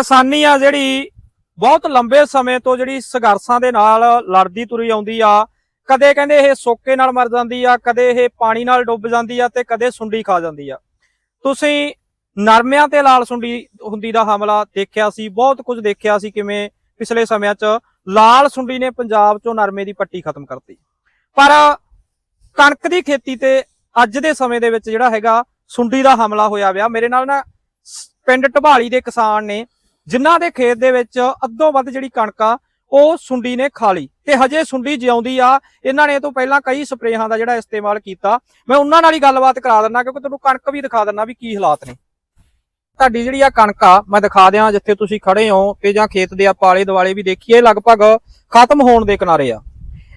ਕਿਸਾਨੀ ਆ ਜਿਹੜੀ ਬਹੁਤ ਲੰਬੇ ਸਮੇਂ ਤੋਂ ਜਿਹੜੀ ਸੰਘਰਸ਼ਾਂ ਦੇ ਨਾਲ ਲੜਦੀ ਤੁਰੀ ਆਉਂਦੀ ਆ, ਕਦੇ ਕਹਿੰਦੇ ਇਹ ਸੋਕੇ ਨਾਲ ਮਰ ਜਾਂਦੀ ਆ, ਕਦੇ ਇਹ ਪਾਣੀ ਨਾਲ ਡੁੱਬ ਜਾਂਦੀ ਆ ਤੇ ਕਦੇ ਸੁੰਡੀ ਖਾ ਜਾਂਦੀ ਆ। ਤੁਸੀਂ ਨਰਮਿਆਂ ਤੇ ਲਾਲ ਸੁੰਡੀ ਹੁੰਦੀ ਦਾ ਹਮਲਾ ਦੇਖਿਆ ਸੀ, ਬਹੁਤ ਕੁਝ ਦੇਖਿਆ ਸੀ ਕਿਵੇਂ ਪਿਛਲੇ ਸਮਿਆਂ 'ਚ ਲਾਲ ਸੁੰਡੀ ਨੇ ਪੰਜਾਬ 'ਚੋਂ ਨਰਮੇ ਦੀ ਪੱਟੀ ਖਤਮ ਕਰਤੀ। ਪਰ ਕਣਕ ਦੀ ਖੇਤੀ ਤੇ ਅੱਜ ਦੇ ਸਮੇਂ ਦੇ ਵਿੱਚ ਜਿਹੜਾ ਹੈਗਾ ਸੁੰਡੀ ਦਾ ਹਮਲਾ ਹੋਇਆ ਵਿਆ ਮੇਰੇ ਨਾਲ ਨਾ ਪਿੰਡ ਢਬਾਲੀ ਦੇ ਕਿਸਾਨ ਨੇ ਜਿਨ੍ਹਾਂ ਦੇ ਖੇਤ ਦੇ ਵਿੱਚ ਅੱਧੋ ਵੱਧ ਜਿਹੜੀ ਕਣਕ ਆ ਉਹ ਸੁੰਡੀ ਨੇ ਖਾ ਲਈ ਤੇ ਹਜੇ ਸੁੰਡੀ ਜਿਉਂਦੀ ਆ। ਇਹਨਾਂ ਨੇ ਇਹ ਤੋਂ ਪਹਿਲਾਂ ਕਈ ਸਪਰੇਹਾਂ ਦਾ ਜਿਹੜਾ ਇਸਤੇਮਾਲ ਕੀਤਾ। ਮੈਂ ਉਹਨਾਂ ਨਾਲ ਹੀ ਗੱਲਬਾਤ ਕਰਾ ਦਿੰਦਾ ਕਿਉਂਕਿ ਤੁਹਾਨੂੰ ਕਣਕ ਵੀ ਦਿਖਾ ਦਿੰਦਾ ਵੀ ਕੀ ਹਾਲਾਤ ਨੇ। ਤੁਹਾਡੀ ਜਿਹੜੀ ਆ ਕਣਕ ਆ ਮੈਂ ਦਿਖਾ ਦਿਆਂ ਜਿੱਥੇ ਤੁਸੀਂ ਖੜੇ ਹੋ ਤੇ ਜਾਂ ਖੇਤ ਦੇ ਆਪਾਂ ਆਲੇ ਦੁਆਲੇ ਵੀ ਦੇਖੀਏ ਲਗਭਗ ਖਤਮ ਹੋਣ ਦੇ ਕਿਨਾਰੇ ਆ।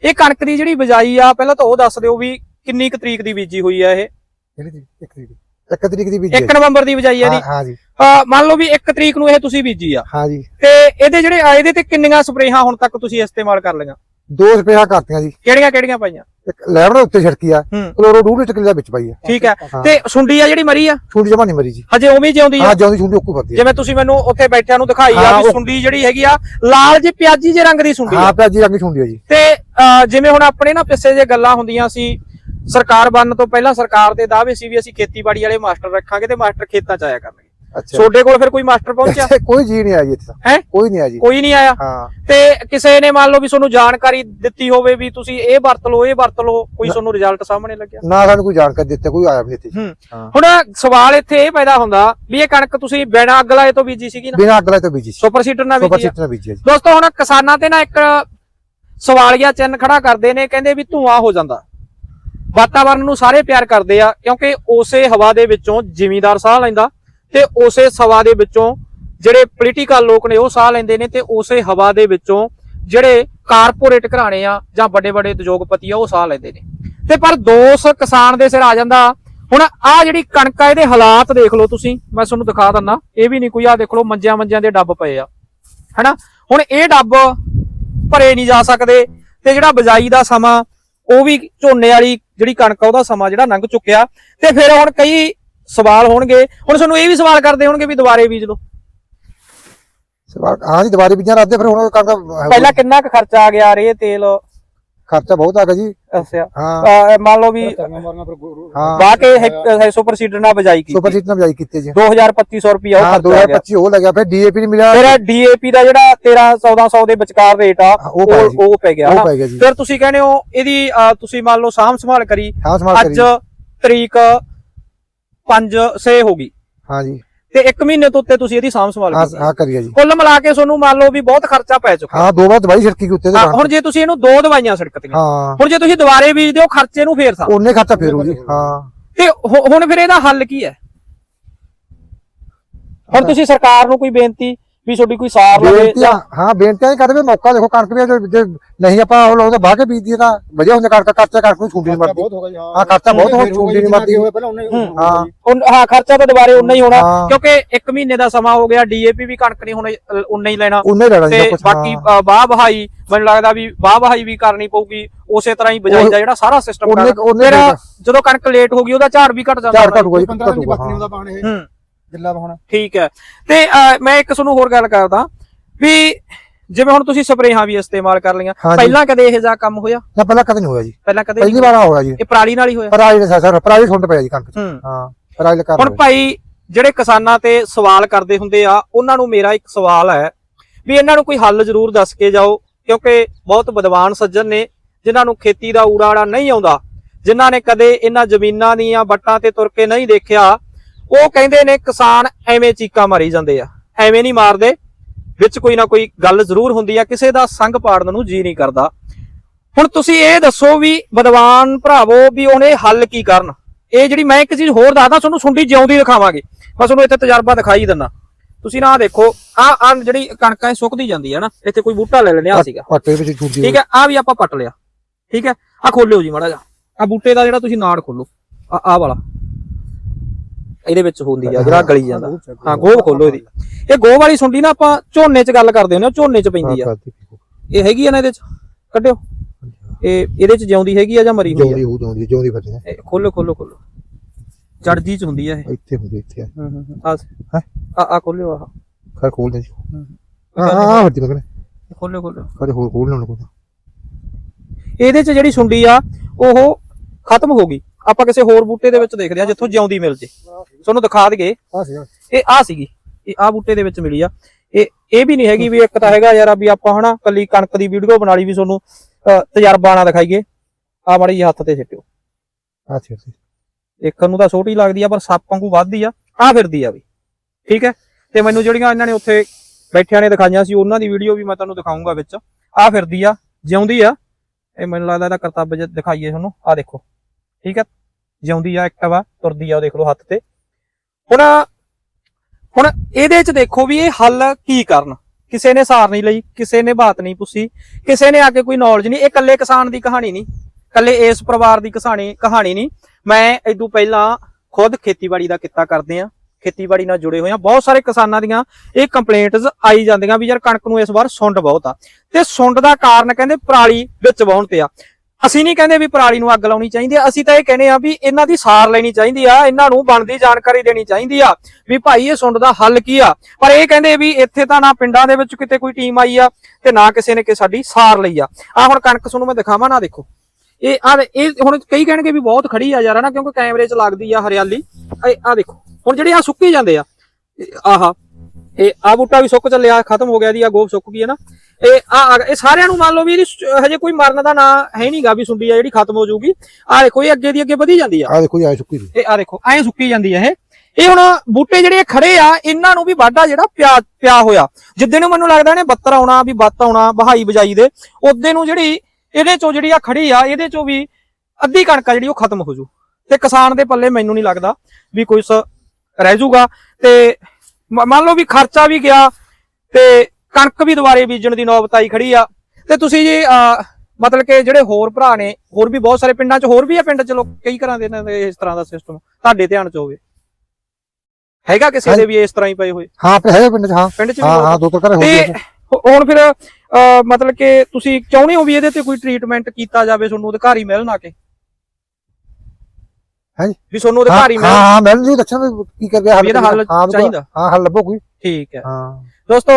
ਇਹ ਕਣਕ ਦੀ ਜਿਹੜੀ ਬਿਜਾਈ ਆ ਪਹਿਲਾਂ ਤਾਂ ਉਹ ਦੱਸ ਦਿਓ ਵੀ ਕਿੰਨੀ ਕੁ ਤਰੀਕ ਦੀ ਬੀਜੀ ਹੋਈ ਆ ਇਹ? ਕਿਹੜੀ ਤਰੀਕ ਇੱਕ ਤਰੀਕ ਦੀ। ਦੀ ਬੀਜੀ 1 ਨਵੰਬਰ ਦੀ ਬਿਜਾਈ ਆ ਇਹਦੀ। ਹਾਂ ਜੀ। ਮੰਨ ਲਓ ਵੀ 1 ਤਰੀਕ ਨੂੰ ਇਹ ਤੁਸੀਂ ਬੀਜੀ ਆ। ਹਾਂ ਜੀ ਤੇ ਇਹਦੇ ਜਿਹੜੇ ਆ ਇਹਦੇ ਤੇ ਕਿੰਨੀਆਂ ਸਪਰੇਹਾਂ ਹੁਣ ਤੱਕ ਤੁਸੀਂ ਇਸਤੇਮਾਲ ਕਰ ਲਈਆਂ? ਦੋ ਸਪਰੇਹਾਂ ਕਰਤੀਆਂ ਜੀ। ਕਿਹੜੀਆਂ ਕਿਹੜੀਆਂ ਪਾਈਆਂ? ਇੱਕ ਲੈਬਰ ਉੱਤੇ ਛਿੜਕੀ ਆ। ਕਲੋਰੋ ਡੂਢ ਲੀਟਰ ਕਿੱਲੇ ਦਾ ਵਿੱਚ ਪਾਈ ਆ। ਠੀਕ ਹਾਂ। ਤੇ ਸੁੰਡੀ ਆ ਜਿਹੜੀ ਮਰੀ ਆ? ਛੁੰਡੀ ਜਮਾ ਨਹੀਂ ਮਰੀ ਜੀ। ਹਜੇ ਉਵੇਂ ਜਿਉਂਦੀ ਆ? ਹਾਂ ਜਿਉਂਦੀ ਛੁੰਡੀ ਉੱਕੂ ਫਰਦੀ ਆ। ਜਿਵੇਂ ਤੁਸੀਂ ਮੈਨੂੰ ਉੱਥੇ ਬੈਠਿਆਂ ਨੂੰ ਦਿਖਾਈ ਆ ਵੀ ਸੁੰਡੀ ਜਿਹੜੀ ਹੈਗੀ ਆ ਲਾਲ ਜਿਹੇ ਪਿਆਜੀ ਜਿਹੇ ਰੰਗ ਦੀ ਸੁੰਡੀ ਆ। ਹਾਂ ਪਿਆ ਜੀ ਰੰਗੀ ਛੁੰਡੀ ਆ ਜੀ। ਤੇ ਜਿਵੇਂ ਹੁਣ ਆਪਣੇ ਨਾ ਪਿੱਛੇ ਜੇ ਗੱਲਾਂ ਹੁੰਦੀਆਂ ਸੀ ਸਰਕਾਰ ਬਣਨ ਤੋਂ ਪਹਿਲਾਂ ਸਰਕਾਰ ਦੇ ਦਾਅਵੇ ਸੀ ਵੀ ਅਸੀਂ ਖੇਤੀਬਾੜੀ ਵਾਲੇ ਮਾਸਟਰ ਰੱਖਾਂਗੇ ਤੇ ਮਾਸਟਰ ਖੇਤਾਂ 'ਚ ਆਇਆ ਕਰਨਗੇ। ਤੁਹਾਡੇ ਕੋਲ ਫਿਰ ਕੋਈ ਮਾਸਟਰ ਪਹੁੰਚਿਆ? ਕੋਈ ਜੀ ਨਹੀਂ ਆਇਆ ਜੀ ਇੱਥੇ। ਹੈ? ਕੋਈ ਨਹੀਂ ਆਇਆ ਜੀ। ਕੋਈ ਨਹੀਂ ਆਇਆ? ਹਾਂ। ਤੇ ਕਿਸੇ ਨੇ ਮੰਨ ਲਓ ਵੀ ਤੁਹਾਨੂੰ ਜਾਣਕਾਰੀ ਦਿੱਤੀ ਹੋਵੇ ਵੀ ਤੁਸੀਂ ਇਹ ਵਰਤ ਲਓ ਇਹ ਵਰਤ ਲਓ ਕੋਈ ਤੁਹਾਨੂੰ ਰਿਜ਼ਲਟ ਸਾਹਮਣੇ ਲੱਗਿਆ? ਨਾ ਸਾਨੂੰ ਕੋਈ ਜਾਣਕਾਰੀ ਦਿੱਤੇ ਕੋਈ ਆਇਆ ਵੀ ਨਹੀਂ ਇੱਥੇ ਹੁਣ ਸਵਾਲ ਇੱਥੇ ਇਹ ਪੈਦਾ ਹੁੰਦਾ ਵੀ ਇਹ ਕਣਕ ਤੁਸੀਂ ਬਿਨਾਂ ਅੱਗ ਲਾਏ ਤੋਂ ਬੀਜੀ ਸੀਗੀ ਨਾ? ਬਿਨਾਂ ਅੱਗ ਲਾਏ ਤੋਂ ਬੀਜੀ ਸੀ। ਸੁਪਰ ਸੀਡਰ ਨਾਲ ਸੁਪਰ ਬੀਜੀ ਆ। ਸੀਟਰ ਨਾਲ ਬੀਜੀ ਜੀ। ਦੋਸਤੋ ਹੁਣ ਕਿਸਾਨਾਂ ਤੇ ਨਾ ਇੱਕ ਸਵਾਲੀਆ ਚਿੰਨ ਖੜਾ ਕਰਦੇ ਨੇ ਕਹਿੰਦੇ ਵੀ ਧੂਆਂ ਹੋ ਜਾਂਦਾ। ਵਾਤਾਵਰਣ ਨੂੰ ਸਾਰੇ ਪਿਆਰ ਕਰਦੇ ਆ ਕਿਉਂਕਿ ਉਸੇ ਹਵਾ ਦੇ ਵਿੱਚੋਂ ਜ਼ਿਮੀਂਦਾਰ ਸਾਹ ਲੈਂਦਾ। ਤੇ ਉਸੇ ਹਵਾ ਦੇ ਵਿੱਚੋਂ ਜਿਹੜੇ ਪੋਲੀਟੀਕਲ ਲੋਕ ਨੇ ਉਹ ਸਾਹ ਲੈਂਦੇ ਨੇ ਤੇ ਉਸੇ ਹਵਾ ਦੇ ਵਿੱਚੋਂ ਜਿਹੜੇ ਕਾਰਪੋਰੇਟ ਘਰਾਣੇ ਆ ਜਾਂ ਵੱਡੇ ਵੱਡੇ ਉਦਯੋਗਪਤੀ ਆ ਉਹ ਸਾਹ ਲੈਂਦੇ ਨੇ। ਤੇ ਪਰ ਦੋਸ ਕਿਸਾਨ ਦੇ ਸਿਰ ਆ ਜਾਂਦਾ। ਹੁਣ ਆ ਜਿਹੜੀ ਕਣਕ ਆ, ਇਹਦੇ ਹਾਲਾਤ ਦੇਖ ਲਓ ਤੁਸੀਂ। ਮੈਂ ਤੁਹਾਨੂੰ ਦਿਖਾ ਦਿੰਦਾ। ਇਹ ਵੀ ਨਹੀਂ ਕੋਈ ਆ ਦੇਖ ਲਓ, ਮੰਜਿਆਂ ਮੰਜਿਆਂ ਦੇ ਡੱਬ ਪਏ ਆ। ਹੈਨਾ? ਹੁਣ ਇਹ ਡੱਬ ਭਰੇ ਨਹੀਂ ਜਾ ਸਕਦੇ ਤੇ ਜਿਹੜਾ ਬਜਾਈ ਦਾ ਸਮਾਂ, ਉਹ ਵੀ ਝੋਨੇ ਵਾਲੀ ਜਿਹੜੀ ਕਣਕ ਆ, ਉਹਦਾ ਸਮਾਂ ਜਿਹੜਾ ਲੰਘ ਚੁੱਕਿਆ। ਤੇ ਫਿਰ ਹੁਣ ਕਈ ਸਵਾਲ ਹੋਣਗੇ। ਹੁਣ ਤੁਹਾਨੂੰ ਇਹ ਵੀ ਸਵਾਲ ਕਰਦੇ ਹੋਣਗੇ ਵੀ ਦੁਬਾਰੇ ਬੀਜ ਲਓ। ਸਵਾਲ ਹਾਂ ਜੀ ਦੁਬਾਰੇ ਬੀਜਾਂ ਰੱਖਦੇ ਫਿਰ ਹੁਣ ਕਰਦਾ ਪਹਿਲਾਂ ਕਿੰਨਾ ਕੁ ਖਰਚਾ ਆ ਗਿਆ ਰੇ ਤੇਲ? ਖਰਚਾ ਬਹੁਤ ਆ ਗਿਆ ਜੀ। ਅੱਛਾ। ਹਾਂ। ਮੰਨ ਲਓ ਵੀ ਹਾਂ। ਬਾਹ ਕੇ ਸੁਪਰ ਸੀਡਰ ਨਾਲ ਬਜਾਈ ਸੁਪਰ ਕੀਤੀ ਸੀਟਰ ਨਾਲ ਬਜਾਈ ਕੀਤੀ ਜੀ। 2250 ਰੁਪਿਆ ਉਹ ਹਾਂ ਖਰਚਾ ਆ ਗਿਆ। 2025 ਉਹ ਲੱਗਿਆ ਫਿਰ ਡੀਏਪੀ ਨਹੀਂ ਮਿਲਿਆ। ਫਿਰ ਡੀਏਪੀ ਦਾ ਜਿਹੜਾ 13 1400 ਦੇ ਵਿਚਕਾਰ ਰੇਟ ਆ ਉਹ। ਉਹ ਪੈ ਗਿਆ। ਫਿਰ ਤੁਸੀਂ ਕਹਿੰਦੇ ਹੋ ਇਹਦੀ ਤੁਸੀਂ ਮੰਨ ਲਓ ਸਾਂਭ ਸੰਭਾਲ ਕਰੀ। ਅੱਜ ਤਰੀਕ 5 ਸੇ ਹੋ ਗਈ। ਹਾਂ ਜੀ ਤੇ 1 ਮਹੀਨੇ ਤੋਂ ਉੱਤੇ ਤੁਸੀਂ ਇਹਦੀ ਸਾਂਭ ਸੰਭਾਲ ਹਾਂ ਹਾਂ ਕਰੀਏ ਜੀ। ਕੁੱਲ ਮਿਲਾ ਕੇ ਤੁਹਾਨੂੰ ਮੰਨ ਲਓ ਵੀ ਬਹੁਤ ਖਰਚਾ ਪੈ ਚੁੱਕਾ। ਹਾਂ ਦੋ ਵਾਰ ਦਵਾਈ ਛਿੜਕੀ ਉੱਤੇ ਤੇ ਹਾਂ, ਹੁਣ ਜੇ ਤੁਸੀਂ ਇਹਨੂੰ ਦੋ ਦਵਾਈਆਂ ਛਿੜਕਤੀਆਂ ਹਾਂ। ਹੁਣ ਜੇ ਤੁਸੀਂ ਦੁਬਾਰੇ ਬੀਜਦੇ ਹੋ ਖਰਚੇ ਨੂੰ ਫੇਰ ਸਾ ਉਹਨੇ ਖਰਚਾ ਫੇਰੂ ਜੀ ਹਾਂ। ਤੇ ਹੁਣ ਫਿਰ ਇਹਦਾ ਹੱਲ ਕੀ ਹੈ? ਹੁਣ ਤੁਸੀਂ ਸਰਕਾਰ ਨੂੰ ਕੋਈ ਬੇਨਤੀ ਵੀ ਤੁਹਾਡੀ ਕੋਈ ਸਾਰ ਲਵੇ ਬੇਨਤੀਆਂ ਹਾਂ ਬੇਨਤੀਆਂ ਹੀ ਕਰਦੇ ਵੀ ਮੌਕਾ ਦੇਖੋ ਕਣਕ ਵੀ ਜੇ- ਜੇ ਨਹੀਂ ਆਪਾਂ ਉਹ ਲਾਉਂਦੇ ਬਾਹ ਕੇ ਬੀਜਦੀ ਤਾਂ ਵਧੀਆ ਹੁੰਦਾ ਕਣਕ ਖਰਚਾ ਕਣਕ ਨੂੰ ਛੁੰਡੀ ਨਹੀਂ ਮਰਦੀ ਬਹੁਤ ਹੋ ਗਿਆ ਜੀ ਹਾਂ। ਖਰਚਾ ਬਹੁਤ ਹੋ। ਛੁੰਡੀ ਨਹੀਂ ਮਰਦੀ ਪਹਿਲਾਂ ਉਹਨੇ ਹੂੰ। ਹਾਂ। ਉਨ- ਹਾਂ ਖਰਚਾ ਤਾਂ ਦੁਬਾਰੇ ਉਨਾ ਹੀ ਹੋਣਾ ਹਾਂ। ਕਿਉਂਕਿ 1 ਮਹੀਨੇ ਦਾ ਸਮਾਂ ਹੋ ਗਿਆ ਡੀਏਪੀ ਵੀ ਕਣਕ ਨਹੀਂ ਹੁਣ ਉਨਾ ਹੀ ਲੈਣਾ। ਉਹਨੇ ਲੈਣਾ ਜੀ ਤੇ ਬਾਕੀ ਅ, ਬਾਹ ਬਹਾਈ ਮੈਨੂੰ ਲੱਗਦਾ ਵੀ ਬਾਹ ਬਹਾਈ ਵੀ ਕਰਨੀ ਪਊਗੀ ਉਸੇ ਤਰ੍ਹਾਂ ਹੀ ਬਜਾਈ ਦਾ ਜਿਹੜਾ ਸਾਰਾ ਸਿਸਟਮ ਉਹਨੇ। ਜਦੋਂ ਕਣਕ ਲੇਟ ਹੋ ਗਈ ਉਹਦਾ ਝਾੜ ਵੀ ਘਟ ਜਾਂਦਾ। ਝਾੜ। ਘਟੂਗਾ ਜੀ 15 ਦਿਨ ਘਟੂਗਾ ਬਾਕੀ ਉਹਦਾ ਪਾਣ। ਇਹ ਹੂੰ। ਗਿੱਲਾ ਹੋਣਾ। ਠੀਕ ਹੈ। ਤੇ ਮੈਂ ਇੱਕ ਤੁਹਾਨੂੰ ਹੋਰ ਗੱਲ ਕਰਦਾ ਵੀ ਜਿਵੇਂ ਹੁਣ ਤੁਸੀਂ ਸਪਰੇਹਾਂ ਵੀ ਇਸਤੇਮਾਲ ਕਰ ਲਈਆਂ। ਪਹਿਲਾਂ ਕਦੇ ਇਹੋ ਜਿਹਾ ਕੰਮ ਹੋਇਆ? ਨਾ ਪਹਿਲਾਂ ਕਦੇ ਨਹੀਂ ਹੋਇਆ ਜੀ। ਪਹਿਲਾਂ ਕਦੇ ਪਹਿਲੀ ਵਾਰ ਹੋਇਆ? ਜੀ। ਇਹ ਪਰਾਲੀ ਨਾਲ ਹੀ ਹੋਇਆ? ਪਰਾਲੀ ਨੇ ਸਰ ਪਰਾਲੀ ਸੁੰਡ ਪਿਆ ਜੀ ਕਣਕ ਹੂੰ। ਪਰਾਲੀ ਕਰ ਹੁਣ ਭਾਈ ਜਿਹੜੇ ਕਿਸਾਨਾਂ ਤੇ ਸਵਾਲ ਕਰਦੇ ਹੁੰਦੇ ਆ ਉਹਨਾਂ ਨੂੰ ਮੇਰਾ ਇੱਕ ਸਵਾਲ ਹੈ ਵੀ ਇਹਨਾਂ ਨੂੰ ਕੋਈ ਹੱਲ ਜ਼ਰੂਰ ਦੱਸ ਕੇ ਜਾਓ ਕਿਉਂਕਿ ਬਹੁਤ ਵਿਦਵਾਨ ਸੱਜਣ ਨੇ ਜਿਨ੍ਹਾਂ ਨੂੰ ਖੇਤੀ ਦਾ ਊੜਾੜਾ ਨਹੀਂ ਆਉਂਦਾ ਜਿਨ੍ਹਾਂ ਨੇ ਕਦੇ ਇਹਨਾਂ ਜ਼ਮੀਨਾਂ ਦੀਆਂ ਵੱਟਾਂ ਤੇ ਤੁਰ ਕੇ ਨਹੀਂ ਦੇਖਿਆ ਉਹ ਕਹਿੰਦੇ ਨੇ ਕਿਸਾਨ ਐਵੇਂ ਚੀਕਾਂ ਮਾਰੀ ਜਾਂਦੇ ਆ ਐਵੇਂ ਨਹੀਂ ਮਾਰਦੇ। ਵਿੱਚ ਕੋਈ ਨਾ ਕੋਈ ਗੱਲ ਜ਼ਰੂਰ ਹੁੰਦੀ ਆ ਕਿਸੇ ਦਾ ਸੰਗ ਪਾੜਨ ਨੂੰ ਜੀ ਨਹੀਂ ਕਰਦਾ। ਹੁਣ ਤੁਸੀਂ ਇਹ ਦੱਸੋ ਵੀ ਵਿਦਵਾਨ ਭਰਾਵੋ ਵੀ ਉਹਨੇ ਹੱਲ ਕੀ ਕਰਨ। ਇਹ ਜਿਹੜੀ ਮੈਂ ਇੱਕ ਚੀਜ਼ ਹੋਰ ਦੱਸਦਾ ਤੁਹਾਨੂੰ ਸੁੰਡੀ ਜਿਉਂਦੀ ਦਿਖਾਵਾਂਗੇ। ਬਸ ਤੁਹਾਨੂੰ ਇੱਥੇ ਤਜਰਬਾ ਦਿਖਾਈ ਦਿੰਨਾ ਤੁਸੀਂ ਨਾ ਦੇਖੋ ਆ ਆ ਜਿਹੜੀ ਕਣਕਾਂ ਇਹ ਸੁੱਕਦੀ ਜਾਂਦੀ ਹੈ ਨਾ ਇੱਥੇ ਕੋਈ ਬੂਟਾ ਲੈ ਲੈਣੇ ਆ ਸੀਗਾ। ਪੱਟੇ ਵਿੱਚ ਛੁੰਡੀ ਠੀਕ ਹੈ ਆ ਵੀ ਆਪਾਂ ਪੱਟ ਲਿਆ। ਠੀਕ ਹੈ ਆ ਖੋਲਿਓ ਜੀ ਮਾੜਾ ਜਿਹਾ। ਆ ਬੂਟੇ ਦਾ ਜਿਹੜਾ ਤੁਸੀਂ ਨਾੜ ਖੋਲੋ। ਆ ਆ ਵਾਲਾ। ਇਹਦੇ ਵਿੱਚ ਹੁੰਦੀ ਆ ਜਿਹੜਾ ਗਲੀ ਜਾਂਦਾ। ਹਾਂ ਗੋਭ ਖੋਲੋ ਇਹਦੀ। ਇਹ ਗੋਭ ਵਾਲੀ ਸੁੰਡੀ ਨਾ ਆਪਾਂ ਝੋਨੇ 'ਚ ਗੱਲ ਕਰਦੇ ਹੁੰਦੇ ਆ ਝੋਨੇ 'ਚ ਪੈਂਦੀ ਆ। ਇਹ ਹੈਗੀ ਆ ਨਾ ਇਹਦੇ 'ਚ? ਕੱਢਿਓ। ਇਹ ਇਹਦੇ 'ਚ ਜਿਉਂਦੀ ਹੈਗੀ ਆ ਜਾਂ ਮਰੀ ਹੋਈ ਜਿਉਂਦੀ ਹੋ ਜਿਉਂਦੀ ਜਿਉਂਦੀ ਆ। ਇਹ ਖੋਲੋ ਖੋਲੋ ਖੋਲੋ। ਜੜਜੀ 'ਚ ਹੁੰਦੀ ਆ ਇਹ। ਇੱਥੇ ਹੁੰਦੀ ਇੱਥੇ ਆ। ਆ ਹੈਂ? ਆ ਆ ਖੋਲਿਓ ਆਹ। ਕਰ ਖੋਲ ਦੇ ਹਾਂ ਹਾਂ। ਹਾਂ ਹੱਦੀ ਮਗਰ। ਖੋਲੋ ਖੋਲੋ ਕਦੇ ਹੋਰ ਖੋਲ ਲੈਣ ਕੋਲ ਇਹਦੇ ਚ ਜਿਹੜੀ ਸੁੰਡੀ ਆ ਉਹ ਖਤਮ ਹੋ ਗਈ। ਆਪਾਂ ਕਿਸੇ ਹੋਰ ਬੂਟੇ ਦੇ ਵਿੱਚ ਦੇਖਦੇ ਆ ਜਿੱਥੋਂ ਜਿਉਂਦੀ ਮਿਲ ਜੇ। ਤੁਹਾਨੂੰ ਦਿਖਾ ਆ ਸੀ ਇਹ ਆ ਸੀਗੀ। ਇਹ ਆ ਬੂਟੇ ਦੇ ਵਿੱਚ ਮਿਲੀ ਆ। ਇਹ ਇਹ ਵੀ ਨਹੀਂ ਹੈਗੀ ਵੀ ਇੱਕ ਤਾਂ ਹੈਗਾ ਯਾਰ ਆ ਵੀ ਆਪਾਂ ਹਨਾ ਕੱਲੀ ਕਣਕ ਦੀ ਵੀਡੀਓ ਬਣਾ ਲਈ ਵੀ ਤੁਹਾਨੂੰ ਤਜਰਬਾ ਨਾ ਦਿਖਾਈਏ। ਆ ਮਾੜੀ ਹੱਥ ਤੇ ਸਿੱਟਿਓ। ਆ ਸੀ ਸੀ। ਦੇਖਣ ਨੂੰ ਤਾਂ ਛੋਟੀ ਲੱਗਦੀ ਆ ਪਰ ਸੱਪ ਵਾਂਗੂ ਵੱਧਦੀ ਆ। ਆ ਫਿਰਦੀ ਆ ਵੀ। ਠੀਕ ਹੈ? ਤੇ ਮੈਨੂੰ ਜਿਹੜੀਆਂ ਇਹਨਾਂ ਨੇ ਉੱਥੇ ਬੈਠਿਆਂ ਨੇ ਦਿਖਾਈਆਂ ਸੀ ਉਹਨਾਂ ਦੀ ਵੀਡੀਓ ਵੀ ਮੈਂ ਤੁਹਾਨੂੰ ਦਿਖਾਉਂਗਾ ਵਿੱਚ। ਆ ਫਿਰਦੀ ਆ ਜਿਉਂਦੀ ਆ। ਇਹ ਮੈਨੂੰ ਲੱਗਦਾ ਇਹਦਾ ਕਰਤੱਵ ਜੇ ਦਿਖਾਈਏ ਤੁਹਾਨੂੰ। ਆ ਦੇਖੋ। ਠੀਕ ਆ? ਜਿਉਂਦੀ ਆ ਐਕਟਿਵ ਤੁਰਦੀ ਆ ਉਹ ਦੇਖ ਲਓ ਹੱਥ ਤੇ। ਹੁਣ ਹੁਣ ਇਹਦੇ ਚ ਦੇਖੋ ਵੀ ਇਹ ਹੱਲ ਕੀ ਕਰਨ। ਕਿਸੇ ਨੇ ਸਾਰ ਨਹੀਂ ਲਈ, ਕਿਸੇ ਨੇ ਬਾਤ ਨਹੀਂ ਪੁੱਛੀ, ਕਿਸੇ ਨੇ ਆ ਕੇ ਕੋਈ ਨੌਲੇਜ ਨਹੀਂ। ਇਹ ਇਕੱਲੇ ਕਿਸਾਨ ਦੀ ਕਹਾਣੀ ਨਹੀਂ। ਇਕੱਲੇ ਇਸ ਪਰਿਵਾਰ ਦੀ ਕਹਾਣੀ ਕਹਾਣੀ ਨਹੀਂ। ਮੈਂ ਇਦੋਂ ਪਹਿਲਾਂ ਖੁਦ ਖੇਤੀਬਾੜੀ ਦਾ ਕਿੱਤਾ ਕਰਦੇ ਆ। ਖੇਤੀਬਾੜੀ ਨਾਲ ਜੁੜੇ ਹੋਏ ਆ। ਬਹੁਤ ਸਾਰੇ ਕਿਸਾਨਾਂ ਦੀਆਂ ਇਹ ਕੰਪਲੇਂਟਸ ਆਈ ਜਾਂਦੀਆਂ ਵੀ ਯਾਰ ਕਣਕ ਨੂੰ ਇਸ ਵਾਰ ਸੁੰਡ ਬਹੁਤ ਆ। ਤੇ ਸੁੰਡ ਦਾ ਕਾਰਨ ਕਹਿੰਦੇ ਪਰਾਲੀ ਵਿੱਚ ਵਾਹੁਣ ਤੇ ਆ। ਅਸੀਂ ਨਹੀਂ ਕਹਿੰਦੇ ਵੀ ਪਰਾਲੀ ਨੂੰ ਅੱਗ ਲਾਉਣੀ ਚਾਹੀਦੀ ਆ ਅਸੀਂ ਤਾਂ ਇਹ ਕਹਿੰਦੇ ਆ ਵੀ ਇਹਨਾਂ ਦੀ ਸਾਰ ਲੈਣੀ ਚਾਹੀਦੀ ਆ, ਇਹਨਾਂ ਨੂੰ ਬਣਦੀ ਜਾਣਕਾਰੀ ਦੇਣੀ ਚਾਹੀਦੀ ਆ ਵੀ ਭਾਈ ਇਹ ਸੁੰਡ ਦਾ ਹੱਲ ਕੀ ਆ। ਪਰ ਇਹ ਕਹਿੰਦੇ ਵੀ ਇੱਥੇ ਤਾਂ ਨਾ ਪਿੰਡਾਂ ਦੇ ਵਿੱਚ ਕਿਤੇ ਕੋਈ ਟੀਮ ਆਈ ਆ ਤੇ ਨਾ ਕਿਸੇ ਨੇ ਕਿ ਸਾਡੀ ਸਾਰ ਲਈ ਆ। ਆ ਹੁਣ ਕਣਕ ਤੁਹਾਨੂੰ ਮੈਂ ਦਿਖਾਵਾਂ, ਨਾ ਦੇਖੋ। ਇਹ ਆ ਇਹ ਹੁਣ ਕਈ ਕਹਿਣਗੇ ਵੀ ਬਹੁਤ ਖੜੀ ਆ ਯਾਰ ਹਨਾ ਕਿਉਂਕਿ ਕੈਮਰੇ 'ਚ ਲੱਗਦੀ ਆ ਹਰਿਆਲੀ। ਆ ਦੇਖੋ। ਹੁਣ ਜਿਹੜੇ ਆ ਸੁੱਕੀ ਜਾਂਦੇ ਆ ਆਹਾ ਇਹ ਆ ਬੂਟਾ ਵੀ ਸੁੱਕ ਚੱਲਿਆ ਖਤਮ ਹੋ ਗਿਆ ਦੀ ਆ ਗੋਭ ਸੁੱਕ ਗਈ ਹੈ ਨਾ। ਇਹ ਆ ਇਹ ਸਾਰਿਆਂ ਨੂੰ ਮੰਨ ਲਓ ਵੀ ਇਹਦੀ ਹਜੇ ਕੋਈ ਮਰਨ ਦਾ ਨਾਂ ਹੈ ਨਹੀਂਗਾ ਵੀ ਸੁੰਡੀ ਆ ਜਿਹੜੀ ਖਤਮ ਹੋ ਜਾਊਗੀ। ਆ ਦੇਖੋ ਇਹ ਅੱਗੇ ਦੀ ਅੱਗੇ ਵਧੀ ਜਾਂਦੀ ਆ। ਆ ਦੇਖੋ ਆ ਸੁੱਕੀ ਇਹ ਆ ਦੇਖੋ ਐਂ ਸੁੱਕੀ ਜਾਂਦੀ ਆ ਇਹ। ਇਹ ਹੁਣ ਬੂਟੇ ਜਿਹੜੇ ਖੜੇ ਆ ਇਹਨਾਂ ਨੂੰ ਵੀ ਵਾਢਾ ਜਿਹੜਾ ਪਿਆ ਪਿਆ ਹੋਇਆ। ਜਿੱਦੇ ਨੂੰ ਮੈਨੂੰ ਲੱਗਦਾ ਇਹਨੇ ਬੱਤਰ ਆਉਣਾ ਵੀ ਬੱਤ ਆਉਣਾ ਬਹਾਈ ਬਜਾਈ ਦੇ ਉਦੋਂ ਨੂੰ ਜਿਹੜੀ ਇਹਦੇ ਚੋਂ ਜਿਹੜੀ ਆ ਖੜੀ ਆ ਇਹਦੇ ਚੋਂ ਵੀ ਅੱਧੀ ਕਣਕ ਆ ਜਿਹੜੀ ਉਹ ਖਤਮ ਹੋ ਜੂ। ਤੇ ਕਿਸਾਨ ਦੇ ਪੱਲੇ ਮੈਨੂੰ ਨਹੀਂ ਲੱਗਦਾ ਵੀ ਕੋਈ ਰਹਿ ਜੂਗਾ। ਤੇ ਮੰਨ ਲਓ ਵੀ ਖਰਚਾ ਵੀ ਗਿਆ ਤੇ ਕਣਕ ਵੀ ਦੁਬਾਰੇ ਬੀਜਣ ਦੀ ਨੌਬਤ ਆਈ ਖੜੀ ਆ। ਤੇ ਤੁਸੀਂ ਜੀ ਮਤਲਬ ਕਿ ਜਿਹੜੇ ਹੋਰ ਭਰਾ ਨੇ ਹੋਰ ਵੀ ਬਹੁਤ ਸਾਰੇ ਪਿੰਡਾਂ 'ਚ ਹੋਰ ਵੀ ਆ ਪਿੰਡ 'ਚ ਲੋਕ? ਕਈ ਘਰਾਂ ਦੇ ਇਸ ਤਰ੍ਹਾਂ ਦਾ ਸਿਸਟਮ ਤੁਹਾਡੇ ਧਿਆਨ 'ਚ ਹੋਵੇ। ਹੈਗਾ ਕਿਸੇ ਦੇ ਵੀ ਇਸ ਤਰ੍ਹਾਂ ਹੀ ਪਏ ਹੋਏ? ਹਾਂ ਆਪਣੇ ਹੈਗੇ ਪਿੰਡ ਚ ਹਾਂ। ਪਿੰਡ 'ਚ ਵੀ ਹਾਂ? ਹਾਂ ਦੋ ਤਿੰਨ ਘਰ ਹੋ ਗਏ। ਹੁਣ ਫਿਰ ਮਤਲਬ ਕਿ ਤੁਸੀਂ ਚਾਹੁੰਦੇ ਹੋ ਵੀ ਇਹਦੇ ਤੇ ਕੋਈ ਟ੍ਰੀਟਮੈਂਟ ਕੀਤਾ ਜਾਵੇ ਤੁਹਾਨੂੰ ਅਧਿਕਾਰੀ ਮਿਲਣ ਆ ਕੇ? ਹਾਂਜੀ। ਵੀ ਤੁਹਾਨੂੰ ਹਾਂ ਅਧਿਕਾਰੀ ਮਿਲਣ ਹਾਂ ਮੈਨੂੰ ਜੀ ਦੱਸਣ ਵੀ ਕੀ ਕਰ ਗਿਆ ਵੀ ਇਹਦਾ ਹੱਲ ਹਾਂ ਵੀ ਚਾਹੀਦਾ। ਹਾਂ ਹੱਲ ਲੱਭੋ ਕੋਈ। ਠੀਕ ਹੈ। ਹਾਂ। ਦੋਸਤੋ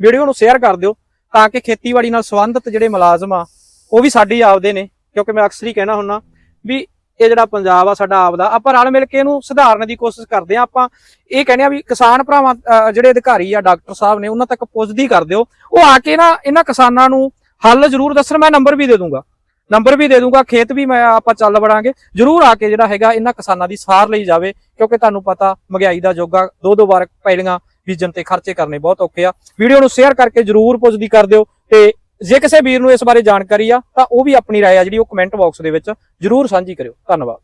ਵੀਡੀਓ ਨੂੰ ਸ਼ੇਅਰ ਕਰ ਦਿਓ ਤਾਂ ਕਿ ਖੇਤੀਬਾੜੀ ਨਾਲ ਸੰਬੰਧਿਤ ਜਿਹੜੇ ਮੁਲਾਜ਼ਮ ਆ ਉਹ ਵੀ ਸਾਡੀ ਆਪਦੇ ਨੇ। ਕਿਉਂਕਿ ਮੈਂ ਅਕਸਰ ਹੀ ਕਹਿਣਾ ਹੁੰਨਾ ਵੀ ਇਹ ਜਿਹੜਾ ਪੰਜਾਬ ਆ ਸਾਡਾ ਆਪਦਾ। ਆਪਾਂ ਰਲ ਮਿਲ ਕੇ ਇਹਨੂੰ ਸੁਧਾਰਨ ਦੀ ਕੋਸ਼ਿਸ਼ ਕਰਦੇ ਆ ਆਪਾਂ ਇਹ ਕਹਿੰਦੇ ਆ ਵੀ ਕਿਸਾਨ ਭਰਾਵਾਂ ਜਿਹੜੇ ਅਧਿਕਾਰੀ ਆ ਡਾਕਟਰ ਸਾਹਿਬ ਨੇ ਉਹਨਾਂ ਤੱਕ ਪੁੱਛਦੀ ਕਰ ਦਿਓ। ਉਹ ਆ ਕੇ ਨਾ ਇਹਨਾਂ ਕਿਸਾਨਾਂ ਨੂੰ ਹੱਲ ਜ਼ਰੂਰ ਦੱਸਣ। ਮੈਂ ਨੰਬਰ ਵੀ ਦੇ ਦੂੰਗਾ। ਨੰਬਰ ਵੀ ਦੇ ਦੂੰਗਾ ਖੇਤ ਵੀ ਮੈਂ ਆਪਾਂ ਚੱਲ ਵੜਾਂਗੇ ਜ਼ਰੂਰ ਆ ਕੇ ਜਿਹੜਾ ਹੈਗਾ ਇਹਨਾਂ ਕਿਸਾਨਾਂ ਦੀ ਸਾਰ ਲਈ ਜਾਵੇ ਕਿਉਂਕਿ ਤੁਹਾਨੂੰ ਪਤਾ ਮਹਿੰਗਾਈ ਦਾ ਜੋਗਾ ਦੋ ਦੋ ਵਾਰ ਪੈਲੀਆਂ ਬੀਜਣ ਤੇ ਖਰਚੇ ਕਰਨੇ ਬਹੁਤ ਔਖੇ ਆ ਵੀਡੀਓ ਨੂੰ ਸ਼ੇਅਰ ਕਰਕੇ ਜਰੂਰ ਪੁੱਛਦੀ ਕਰ ਦਿਓ ਤੇ ਜੇ ਕਿਸੇ ਵੀਰ ਨੂੰ ਇਸ ਬਾਰੇ ਜਾਣਕਾਰੀ ਆ ਤਾਂ ਉਹ ਵੀ ਆਪਣੀ رائے ਆ ਜਿਹੜੀ ਉਹ ਕਮੈਂਟ ਬਾਕਸ ਦੇ ਵਿੱਚ ਜਰੂਰ ਸਾਂਝੀ ਕਰਿਓ ਧੰਨਵਾਦ